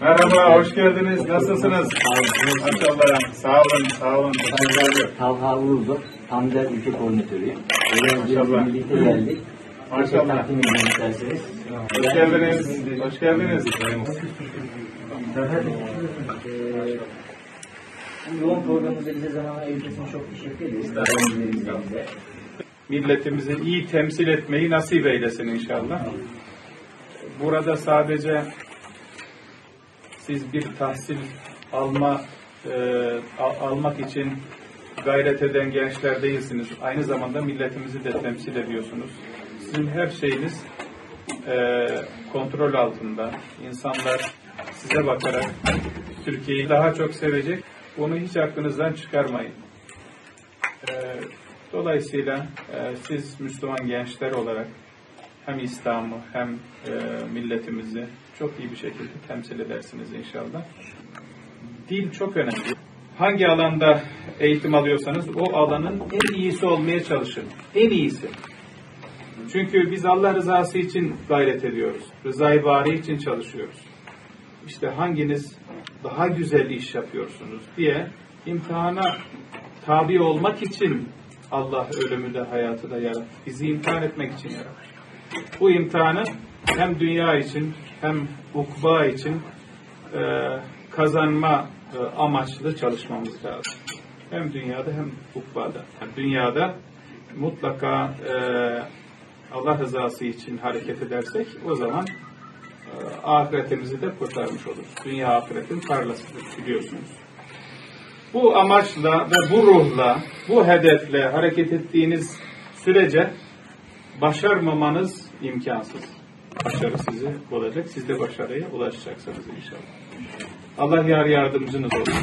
Merhaba, hoş geldiniz. Nasılsınız? Maşallah. Sağ olun, sağ olun. Ben Talha Uğurlu, Hamza ülke koordinatörüyüm. Maşallah. Birlikte geldik. Maşallah. Hoş geldiniz. Hoş geldiniz. Ee, yoğun programımızda bize zaman ayırdığınız için çok teşekkür ederiz. Milletimizi iyi temsil etmeyi nasip eylesin inşallah. Burada sadece siz bir tahsil alma e, al- almak için gayret eden gençler değilsiniz. Aynı zamanda milletimizi de temsil ediyorsunuz. Sizin her şeyiniz e, kontrol altında. İnsanlar size bakarak Türkiye'yi daha çok sevecek. Bunu hiç aklınızdan çıkarmayın. E, dolayısıyla e, siz Müslüman gençler olarak hem İslam'ı hem e, milletimizi çok iyi bir şekilde temsil edersiniz inşallah. Dil çok önemli. Hangi alanda eğitim alıyorsanız o alanın en iyisi olmaya çalışın. En iyisi. Çünkü biz Allah rızası için gayret ediyoruz. Rızayı bari için çalışıyoruz. İşte hanginiz daha güzel iş yapıyorsunuz diye imtihana tabi olmak için Allah ölümü de hayatı da yarattı. Bizi imtihan etmek için yarattı. Bu imtihanı hem dünya için hem ukba için e, kazanma e, amaçlı çalışmamız lazım. Hem dünyada hem ukbada. Yani dünyada mutlaka e, Allah rızası için hareket edersek o zaman e, ahiretimizi de kurtarmış oluruz. Dünya ahiretin tarlasıdır biliyorsunuz. Bu amaçla ve bu ruhla, bu hedefle hareket ettiğiniz sürece başarmamanız imkansız. Başarı sizi olacak. Siz de başarıya ulaşacaksınız inşallah. Allah yar yardımcınız olsun.